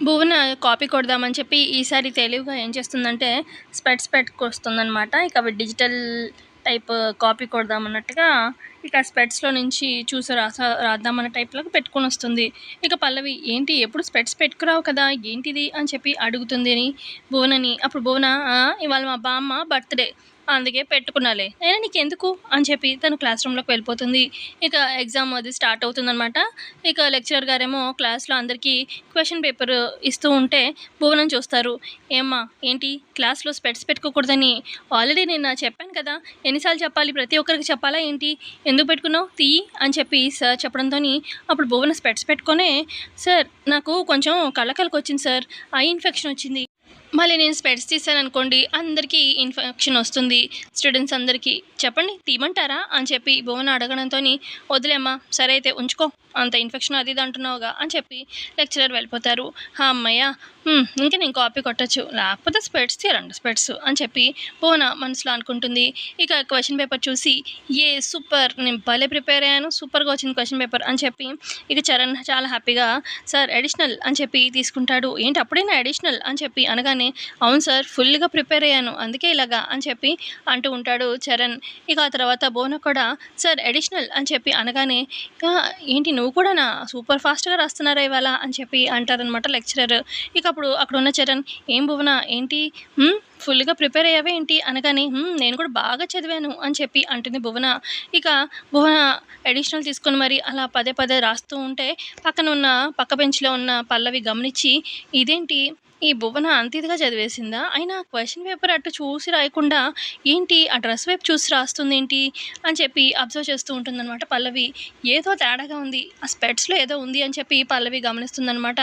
భువన copy కొడదామని చెప్పి ఈసారి తెలివిగా ఏం చేస్తుందంటే స్పెట్స్ పెట్టుకొస్తుందనమాట ఇక అవి డిజిటల్ టైప్ కాపీ కొడదామన్నట్టుగా ఇక స్పెట్స్లో నుంచి చూసి రాసా రాద్దామన్న టైప్లోకి పెట్టుకొని వస్తుంది. ఇక పల్లవి ఏంటి ఎప్పుడు స్పెట్స్ పెట్టుకురావు కదా ఏంటిది? అని చెప్పి అడుగుతుంది అని భువనని. అప్పుడు భువన ఇవాళ మా బామ్మ బర్త్డే. అందుకే పెట్టుకున్నాలే. అయినా నీకు ఎందుకు అని చెప్పి తను క్లాస్ రూమ్లోకి వెళ్ళిపోతుంది. ఇక ఎగ్జామ్ అది స్టార్ట్ అవుతుందనమాట ఇక లెక్చరర్ గారేమో క్లాస్లో అందరికీ క్వశ్చన్ పేపర్ ఇస్తూ ఉంటే భువనం చూస్తారు. ఏమ్మా ఏంటి? క్లాస్లో స్పెట్స్ పెట్టుకోకూడదని ఆల్రెడీ నేను చెప్పాను కదా. ఎన్నిసార్లు చెప్పాలి? ప్రతి ఒక్కరికి చెప్పాలా ఏంటి? ఎందుకు పెట్టుకున్నావు? తీయి అని చెప్పి సార్ చెప్పడంతో అప్పుడు భువన స్పెట్స్ పెట్టుకొనే సార్ నాకు కొంచెం కళ్ళకలకు వచ్చింది సార్. ఐ ఇన్ఫెక్షన్ వచ్చింది. మళ్ళీ నేను స్పెడ్స్ తీసాను అనుకోండి అందరికీ ఇన్ఫెక్షన్ వస్తుంది. స్టూడెంట్స్ అందరికీ చెప్పండి తీమంటారా అని చెప్పి భువన అడగడంతో వదిలేమ్మా సరే అయితే ఉంచుకో అంత ఇన్ఫెక్షన్ అది ఇది అంటున్నావుగా అని చెప్పి లెక్చరర్ వెళ్ళిపోతారు. "హా, అమ్మయ్య ఇంకా నేను కాపీ కొట్టచ్చు. లేకపోతే స్పెట్స్ తీరండి స్పెట్స్ అని చెప్పి పోనా మనసులో అనుకుంటుంది. ఇక క్వశ్చన్ పేపర్ చూసి ఏ సూపర్ నేను భలే ప్రిపేర్ అయ్యాను సూపర్గా వచ్చింది క్వశ్చన్ పేపర్ అని చెప్పి ఇక చరణ్ చాలా హ్యాపీగా సార్ అడిషనల్ అని చెప్పి తీసుకుంటాడు. ఏంటి అప్పుడైనా అడిషనల్ అని చెప్పి అనగానే అవును సార్ ఫుల్గా ప్రిపేర్ అయ్యాను అందుకే ఇలాగా అని చెప్పి అంటూ ఉంటాడు చరణ్. ఇక ఆ తర్వాత బోన కూడా సార్ అడిషనల్ అని చెప్పి అనగానే ఏంటి నువ్వు కూడా నా సూపర్ ఫాస్ట్గా రాస్తున్నారా ఇవాళ? అని చెప్పి అంటారనమాట లెక్చరర్. ఇక అప్పుడు అక్కడ ఉన్న చరణ్ ఏం భువన ఏంటి? ఫుల్గా ప్రిపేర్ అయ్యావే ఏంటి? అనగానే నేను కూడా బాగా చదివాను అని చెప్పి అంటుంది భువన. ఇక భువన అడిషనల్ తీసుకొని మరి అలా పదే పదే రాస్తూ ఉంటే పక్కన ఉన్న పక్క బెంచ్లో ఉన్న పల్లవి గమనించి ఇదేంటి? ఈ భువన అంత ఇదిగా చదివేసిందా? అయినా క్వశ్చన్ పేపర్ అటు చూసి రాయకుండా ఏంటి? ఆ డ్రెస్ వైపు చూసి రాస్తుంది ఏంటి అని చెప్పి అబ్జర్వ్ చేస్తూ ఉంటుందన్నమాట పల్లవి. ఏదో తేడాగా ఉంది. ఆ స్పెట్స్లో ఏదో ఉంది అని చెప్పి పల్లవి గమనిస్తుందన్నమాట.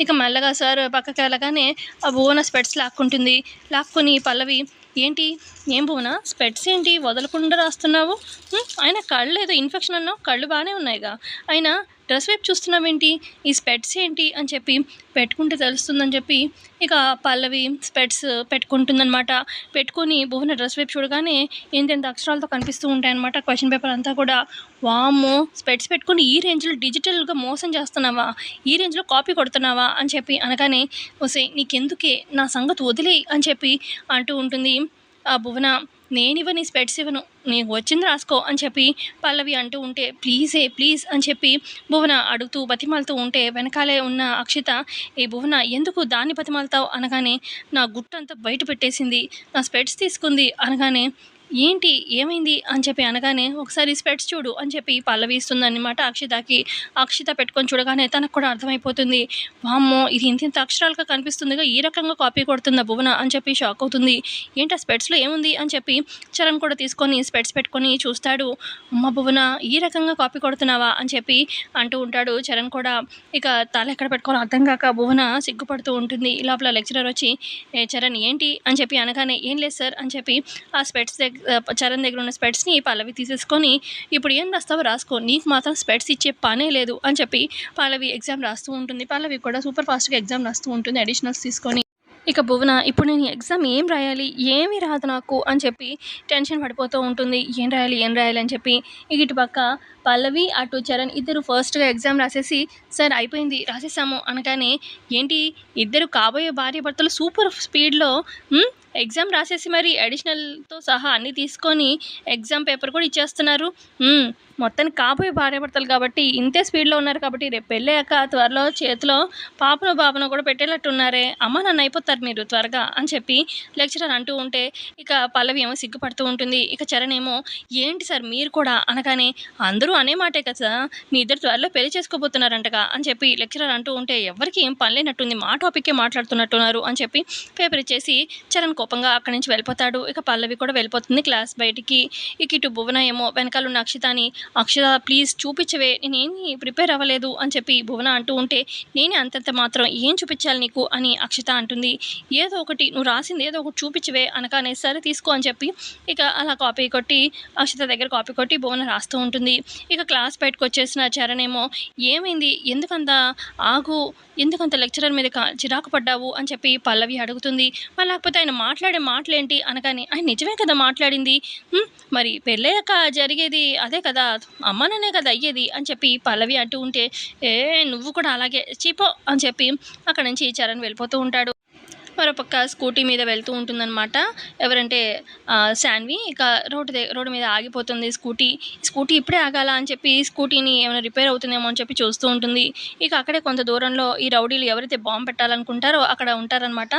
ఇక మెల్లగా సార్ పక్కకి వెళ్ళగానే ఆ భువన స్పెట్స్ లాక్కుంటుంది. లాక్కుని పల్లవి ఏంటి? ఏం భువన? స్పెట్స్ ఏంటి? వదలకుండా రాస్తున్నావు? ఆయన అయినా కళ్ళు ఏదో ఇన్ఫెక్షన్ అన్నావు. కళ్ళు బాగానే ఉన్నాయిగా. అయినా డ్రెస్ వైపు చూస్తున్నావేంటి? ఈ స్పెట్స్ ఏంటి? అని చెప్పి పెట్టుకుంటే తెలుస్తుందని చెప్పి ఇక పల్లవి స్పెట్స్ పెట్టుకుంటుందన్నమాట. పెట్టుకొని భువన డ్రెస్ వైపు చూడగానే ఏంటంత అక్షరాలతో కనిపిస్తూ ఉంటాయన్నమాట క్వశ్చన్ పేపర్ అంతా కూడా. వామ్మో! స్పెట్స్ పెట్టుకొని ఈ రేంజ్లో డిజిటల్గా మోసం చేస్తున్నావా? ఈ రేంజ్లో కాపీ కొడుతున్నావా? అని చెప్పి అనగానే వసే నీకెందుకే? నా సంగతి వదిలే అని చెప్పి అంటూ ఉంటుంది ఆ భువన. నేను ఇవ్వని స్పెట్స్ ఇవ్వను. నీకు వచ్చింది రాసుకో అని చెప్పి పల్లవి అంటూ ఉంటే ప్లీజే ప్లీజ్ అని చెప్పి భువన అడుగుతూ బతిమాలుతూ ఉంటే వెనకాలే ఉన్న అక్షిత ఏ భువన ఎందుకు దాన్ని బతిమాలుతావు? అనగానే నా గుట్టంతా బయట పెట్టేసింది. నా స్పెట్స్ తీసుకుంది. అనగానే ఏంటి? ఏమైంది? అని చెప్పి అనగానే ఒకసారి స్పెట్స్ చూడు అని చెప్పి పల్లవి అనమాట అక్షితకి. అక్షిత పెట్టుకొని చూడగానే తనకు కూడా అర్థమైపోతుంది. వామ్మో ఇది ఇంత ఇంత అక్షరాలుగా కనిపిస్తుందిగా ఈ రకంగా కాపీ కొడుతుందా భువన? అని చెప్పి షాక్ అవుతుంది. ఏంటి ఆ స్పెట్స్లో ఏముంది? అని చెప్పి చరణ్ కూడా తీసుకొని స్పెట్స్ పెట్టుకొని చూస్తాడు. అమ్మ భువన ఈ రకంగా కాపీ కొడుతున్నావా? అని చెప్పి అంటూ ఉంటాడు. చరణ్ కూడా ఇక తల ఎక్కడ పెట్టుకోవాలో అర్థం కాక భువన సిగ్గుపడుతూ ఉంటుంది. ఈ లోపల లెక్చరర్ వచ్చి చరణ్ ఏంటి? అని చెప్పి అనగానే ఏం లేదు సార్ అని చెప్పి ఆ స్పెట్స్ దగ్గర చరణ్ దగ్గర ఉన్న స్పెట్స్ని పల్లవి తీసేసుకొని ఇప్పుడు ఏం రాస్తావో రాసుకో నీకు మాత్రం స్పెట్స్ ఇచ్చే పనే లేదు అని చెప్పి పల్లవి ఎగ్జామ్ రాస్తూ ఉంటుంది. పల్లవి కూడా సూపర్ ఫాస్ట్గా ఎగ్జామ్ రాస్తూ ఉంటుంది అడిషనల్స్ తీసుకొని. ఇక భువన ఇప్పుడు నేను ఎగ్జామ్ ఏం రాయాలి? ఏమీ రాదు నాకు అని చెప్పి టెన్షన్ పడిపోతూ ఉంటుంది. ఏం రాయాలి? ఏం రాయాలి? అని చెప్పి ఇటు పక్క పల్లవి అటు చరణ్ ఇద్దరు ఫస్ట్గా ఎగ్జామ్ రాసేసి సార్ అయిపోయింది రాసేసాము అనగానే ఏంటి? ఇద్దరు కాబోయే భార్య భర్తలు సూపర్ స్పీడ్లో ఎగ్జామ్ రాసేసి మరి అడిషనల్తో సహా అన్నీ తీసుకొని ఎగ్జామ్ పేపర్ కూడా ఇచ్చేస్తున్నారు. మొత్తానికి కాబోయే భార్యాభర్తలు కాబట్టి ఇంతే స్పీడ్లో ఉన్నారు కాబట్టి రేపు పెళ్ళాక త్వరలో చేతిలో పాపను బాబును కూడా పెట్టేటట్టున్నారే. అమ్మ నన్ను అయిపోతారు మీరు త్వరగా అని చెప్పి లెక్చరర్ అంటూ ఉంటే ఇక పల్లవి ఏమో సిగ్గుపడుతూ ఉంటుంది. ఇక చరణ్ ఏమో ఏంటి సార్ మీరు కూడా? అనగానే అందరూ అనే మాటే కదా మీ ఇద్దరు త్వరలో పెళ్ళి చేసుకోబోతున్నారంటగా అని చెప్పి లెక్చరర్ అంటూ ఉంటే ఎవరికి ఏం పని లేనట్టుంది మా టాపిక్కే మాట్లాడుతున్నట్టున్నారు అని చెప్పి పేపర్ ఇచ్చేసి చరణ్ కోపంగా అక్కడి నుంచి వెళ్ళిపోతాడు. ఇక పల్లవి కూడా వెళ్ళిపోతుంది క్లాస్ బయటికి. ఇక ఇటు భువన ఏమో వెనకాల ఉన్న అక్షితాని అక్షర ప్లీజ్ చూపించవే నేనేమి ప్రిపేర్ అవ్వలేదు అని చెప్పి భువన అంటూ ఉంటే నేనే అంతంత మాత్రం ఏం చూపించాలి నీకు? అని అక్షిత అంటుంది. ఏదో ఒకటి నువ్వు రాసింది ఏదో ఒకటి చూపించవే అనగానే సరే తీసుకో అని చెప్పి ఇక అలా కాపీ కొట్టి అక్షిత దగ్గర కాపీ కొట్టి భువన రాస్తూ ఉంటుంది. ఇక క్లాస్ బయటకు వచ్చేసిన చరణేమో ఏమైంది? ఎందుకంత ఆగు ఎందుకంత లెక్చరర్ మీద చిరాకు పడ్డావు? అని చెప్పి పల్లవి అడుగుతుంది. మరి లేకపోతే ఆయన మాట్లాడే మాటలేంటి? అనగానే ఆయన నిజమే కదా మాట్లాడింది. మరి పెళ్ళయ్యాక జరిగేది అదే కదా అమ్మననే కదా అయ్యేది అని చెప్పి పల్లవి అంటూ ఉంటే ఏ నువ్వు కూడా అలాగే చీపో అని చెప్పి అక్కడ నుంచి చరణ్ వెళ్ళిపోతూ ఉంటాడు. మరోపక్క స్కూటీ మీద వెళ్తూ ఉంటుందన్నమాట. ఎవరంటే శాన్వి ఇక రోడ్డు రోడ్డు మీద ఆగిపోతుంది స్కూటీ. స్కూటీ ఇప్పుడే ఆగాల అని చెప్పి స్కూటీని ఏమైనా రిపేర్ అవుతుందేమో అని చెప్పి చూస్తూ ఉంటుంది. ఇక అక్కడే కొంత దూరంలో ఈ రౌడీలు ఎవరైతే బాంబు పెట్టాలనుకుంటారో అక్కడ ఉంటారనమాట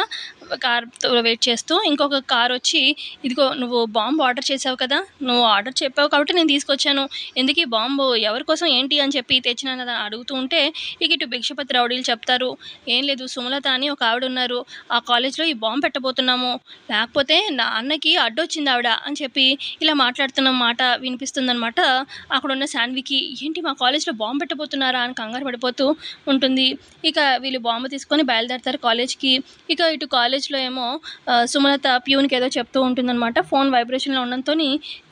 కార్ వెయిట్ చేస్తూ ఇంకొక కార్ వచ్చి ఇదిగో నువ్వు బాంబు ఆర్డర్ చేసావు కదా నువ్వు ఆర్డర్ చెప్పావు కాబట్టి నేను తీసుకొచ్చాను. ఎందుకు ఈ బాంబు ఎవరి కోసం ఏంటి అని చెప్పి తెచ్చినాను అడుగుతూ ఉంటే ఇక ఇటు భిక్షపతి రౌడీలు చెప్తారు ఏం లేదు సుమలత అని ఒక ఆవిడ ఉన్నారు. ఆ కాలేజ్లో ఈ బాంబు పెట్టబోతున్నాము. లేకపోతే నా అన్నకి అడ్డొచ్చింది ఆవిడ అని చెప్పి ఇలా మాట్లాడుతున్న మాట వినిపిస్తుందనమాట అక్కడ ఉన్న శాన్వికి ఏంటి మా కాలేజ్లో బాంబు పెట్టబోతున్నారా? అని కంగారు పడిపోతూ ఉంటుంది. ఇక వీళ్ళు బాంబు తీసుకొని బయలుదేరతారు కాలేజ్కి. ఇక ఇటు కాలేజ్లో ఏమో సుమలత ప్యూన్కి ఏదో చెప్తూ ఉంటుందన్నమాట. ఫోన్ వైబ్రేషన్లో ఉండడంతో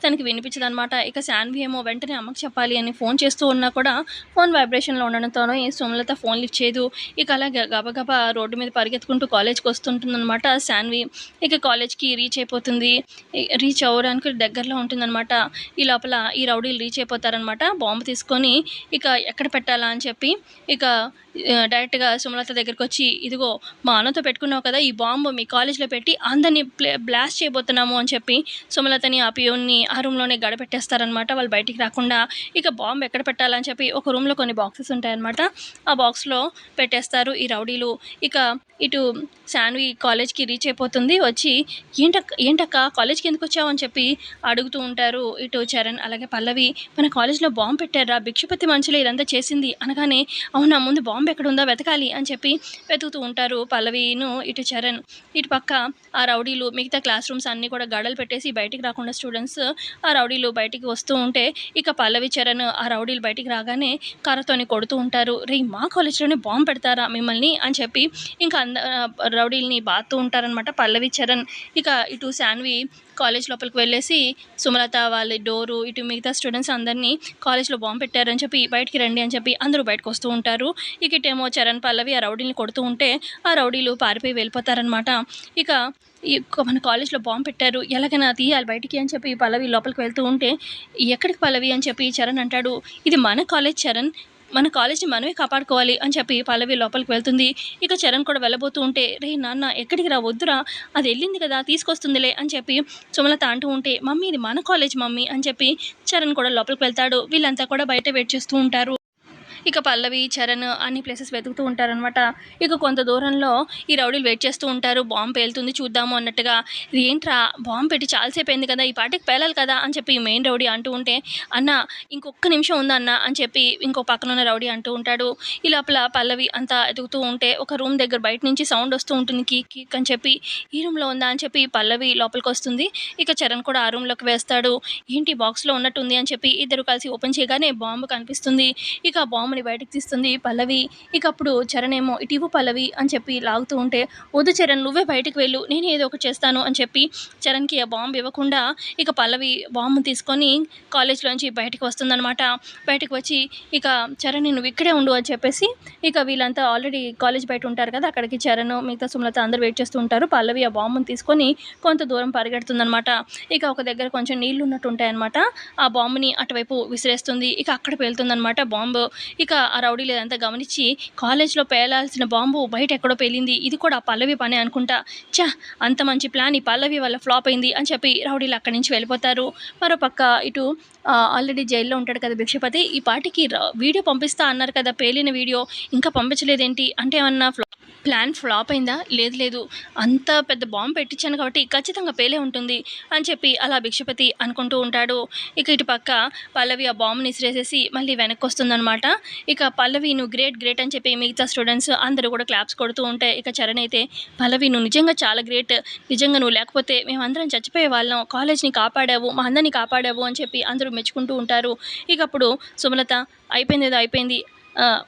తనకి వినిపించదనమాట ఇక శాన్వి ఏమో వెంటనే అమ్మకి చెప్పాలి అని ఫోన్ చేస్తూ ఉన్నా కూడా ఫోన్ వైబ్రేషన్లో ఉండడంతోనో ఈ సుమలత ఫోన్ లిఫ్ట్ చేయదు. ఇక అలా గ- గబగబా రోడ్డు మీద పరిగెత్తుకుంటూ కాలేజ్కి వస్తూ వస్తుంటుందన్నమాట శాన్వి ఇక కాలేజ్కి రీచ్ అయిపోతుంది. రీచ్ అవ్వడానికి దగ్గరలో ఉంటుందన్నమాట. ఈ లోపల ఈ రౌడీలు రీచ్ అయిపోతారనమాట బాంబు తీసుకొని ఇక ఎక్కడ పెట్టాలా అని చెప్పి ఇక డైరెక్ట్గా సుమలత దగ్గరికి వచ్చి ఇదిగో మా అన్నతో పెట్టుకున్నావు కదా ఈ బాంబు మీ కాలేజ్లో పెట్టి అందరినీ ప్లే బ్లాస్ట్ చేయబోతున్నాము అని చెప్పి సుమలతని ఆ పియోన్ని ఆ రూమ్లోనే గడపెట్టేస్తారనమాట వాళ్ళు బయటికి రాకుండా ఇక బాంబు ఎక్కడ పెట్టాలని చెప్పి ఒక రూమ్లో కొన్ని బాక్సెస్ ఉంటాయన్నమాట. ఆ బాక్స్లో పెట్టేస్తారు ఈ రౌడీలు. ఇక ఇటు శాన్వి కాలేజ్కి రీచ్ అయిపోతుంది. వచ్చి ఏంటక్క ఏంటక్క కాలేజ్కి ఎందుకు వచ్చావు? అని చెప్పి అడుగుతూ ఉంటారు ఇటు చరణ్ అలాగే పల్లవి. మన కాలేజ్లో బాంబు పెట్టారా భిక్షపతి మనుషులు ఇదంతా చేసింది. అనగానే అవునా ముందు బాంబు ఎక్కడ ఉందో వెతకాలి. అని చెప్పి వెతుకుతూ ఉంటారు పల్లవిను ఇటు చరణ్. ఇటు పక్క ఆ రౌడీలు మిగతా క్లాస్ రూమ్స్ అన్నీ కూడా గడలు పెట్టేసి బయటికి రాకుండా స్టూడెంట్స్ ఆ రౌడీలు బయటికి వస్తూ ఉంటే ఇక పల్లవి చరణ్ ఆ రౌడీలు బయటికి రాగానే కర్రతోని కొడుతూ ఉంటారు. రే మా కాలేజ్లోనే బాంబు పెడతారా మిమ్మల్ని? అని చెప్పి ఇంకా అంద రౌడీల్ని బాదుతూ ఉంటారనమాట పల్లవి చరణ్ ఇక ఇటు శాన్వి కాలేజ్ లోపలికి వెళ్ళేసి సుమలత వాళ్ళ డోరు ఇటు మిగతా స్టూడెంట్స్ అందరినీ కాలేజ్లో బాంబు పెట్టారని చెప్పి బయటికి రండి అని చెప్పి అందరూ బయటకు వస్తూ ఉంటారు. ఇక ఇటేమో చరణ్ పల్లవి ఆ రౌడీని కొడుతూ ఉంటే ఆ రౌడీలు పారిపోయి వెళ్ళిపోతారనమాట ఇక ఈ మన కాలేజ్లో బాంబు పెట్టారు. ఎలాగైనా తీయాలి బయటికి అని చెప్పి పల్లవి లోపలికి వెళ్తూ ఉంటే ఎక్కడికి పల్లవి? అని చెప్పి చరణ్ అంటాడు. ఇది మన కాలేజ్ చరణ్. మన కాలేజ్ని మనమే కాపాడుకోవాలి అని చెప్పి పల్లవి లోపలికి వెళ్తుంది. ఇక చరణ్ కూడా వెళ్ళబోతూ ఉంటే రే నాన్న ఎక్కడికి రా? వద్దురా. అది వెళ్ళింది కదా తీసుకొస్తుందిలే అని చెప్పి సుమలత అంటూ ఉంటే మమ్మీ ఇది మన కాలేజ్ మమ్మీ అని చెప్పి చరణ్ కూడా లోపలికి వెళ్తాడు. వీళ్ళంతా కూడా బయట వెయిట్ చేస్తూ ఉంటారు. ఇక పల్లవి చరణ్ అన్ని ప్లేసెస్ వెతుకుతూ ఉంటారనమాట ఇక కొంత దూరంలో ఈ రౌడీలు వెయిట్ చేస్తూ ఉంటారు. బాంబు పేలుతుంది చూద్దాము అన్నట్టుగా. ఏంట్రా? బాంబు పెట్టి చాలాసేపు అయింది కదా ఈ పాటికి పేలాలి కదా అని చెప్పి మెయిన్ రౌడీ అంటూ ఉంటే అన్న ఇంకొక నిమిషం ఉందన్న అన్న? అని చెప్పి ఇంకో పక్కన ఉన్న రౌడీ అంటూ ఉంటాడు. ఈ లోపల పల్లవి అంతా ఎదుగుతూ ఉంటే ఒక రూమ్ దగ్గర బయట నుంచి సౌండ్ వస్తూ ఉంటుంది. కీక్ కీక్ అని చెప్పి ఈ రూమ్లో ఉందా? అని చెప్పి పల్లవి లోపలికి వస్తుంది. ఇక చరణ్ కూడా ఆ రూమ్లోకి వేస్తాడు. ఏంటి బాక్స్లో ఉన్నట్టుంది? అని చెప్పి ఇద్దరు కలిసి ఓపెన్ చేయగానే బాంబు కనిపిస్తుంది. ఇక బాంబు బాంబుని బయటకు తీస్తుంది పల్లవి. ఇక అప్పుడు చరణ్ ఏమో ఇటీవు పల్లవి అని చెప్పి లాగుతూ ఉంటే వద్దు చరణ్ నువ్వే బయటకు వెళ్ళు నేను ఏదో ఒకటి చేస్తాను అని చెప్పి చరణ్కి ఆ బాంబు ఇవ్వకుండా ఇక పల్లవి బాంబు తీసుకొని కాలేజ్లోంచి బయటకు వస్తుందన్నమాట. బయటకు వచ్చి ఇక చరణ్ నువ్వు ఇక్కడే ఉండు అని చెప్పేసి ఇక వీళ్ళంతా ఆల్రెడీ కాలేజ్ బయట ఉంటారు కదా అక్కడికి చరణ్ మిగతా సుమలత అందరూ వెయిట్ చేస్తూ ఉంటారు. పల్లవి ఆ బాంబుని తీసుకొని కొంత దూరం పరిగెడుతుందన్నమాట. ఇక ఒక దగ్గర కొంచెం నీళ్ళు ఉన్నట్టు ఉంటాయన్నమాట. ఆ బాంబుని అటువైపు విసిరేస్తుంది ఇక అక్కడ పేలుతుందన్నమాట బాంబు ఇక ఆ రౌడీలు ఇదంతా గమనించి కాలేజ్లో పేలాల్సిన బాంబు బయట ఎక్కడో పేలింది. ఇది కూడా పల్లవి పని అనుకుంటా. చా అంత మంచి ప్లాన్ ఈ పల్లవి వల్ల ఫ్లాప్ అయింది అని చెప్పి రౌడీలు అక్కడి నుంచి వెళ్ళిపోతారు. మరో పక్క ఇటు ఆల్రెడీ జైల్లో ఉంటాడు కదా భిక్షపతి. ఈ పాటికి వీడియో పంపిస్తా అన్నారు కదా పేలిన వీడియో. ఇంకా పంపించలేదేంటి? అంటే ఏమన్నా ఫ్లా ప్లాన్ ఫ్లాప్ అయిందా? లేదు లేదు. అంత పెద్ద బాంబు పెట్టించాను కాబట్టి ఖచ్చితంగా పేలే ఉంటుంది అని చెప్పి అలా భిక్షపతి అనుకుంటూ ఉంటాడు. ఇక ఇటు పక్క పల్లవి ఆ బాంబుని ఇసిరేసేసి మళ్ళీ వెనక్కి వస్తుందనమాట ఇక పల్లవి నువ్వు గ్రేట్ గ్రేట్ అని చెప్పి మిగతా స్టూడెంట్స్ అందరూ కూడా క్లాప్స్ కొడుతూ ఉంటే ఇక చరణ్ అయితే పల్లవి నువ్వు నిజంగా చాలా గ్రేట్. నిజంగా నువ్వు లేకపోతే మేమందరం చచ్చిపోయే వాళ్ళం. కాలేజ్ని కాపాడావు మా అందరిని కాపాడావు అని చెప్పి అందరూ మెచ్చుకుంటూ ఉంటారు. ఇక అప్పుడు సుమలత అయిపోయింది ఏదో అయిపోయింది.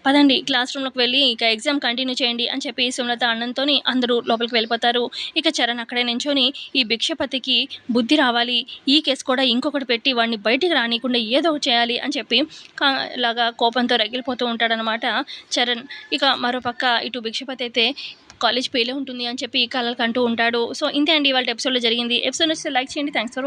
పదండి క్లాస్ రూమ్లోకి వెళ్ళి ఇక ఎగ్జామ్ కంటిన్యూ చేయండి అని చెప్పి సుమలత అన్నంతో అందరూ లోపలికి వెళ్ళిపోతారు. ఇక చరణ్ అక్కడే నించొని ఈ భిక్షపతికి బుద్ధి రావాలి ఈ కేసు కూడా ఇంకొకటి పెట్టి వాడిని బయటికి రానియకుండా ఏదో ఒకటి చేయాలి అని చెప్పి లాగా ఇలాగా కోపంతో రగిలిపోతూ ఉంటాడనమాట చరణ్. ఇక మరోపక్క ఇటు భిక్షపతి అయితే కాలేజ్ పేలే ఉంటుంది అని చెప్పి కలలు కంటూ ఉంటాడు. సో ఇంతే అండి వాళ్ళ ఎపిసోడ్లో జరిగింది. ఎపిసోడ్ వచ్చి లైక్ చేయండి. Thanks for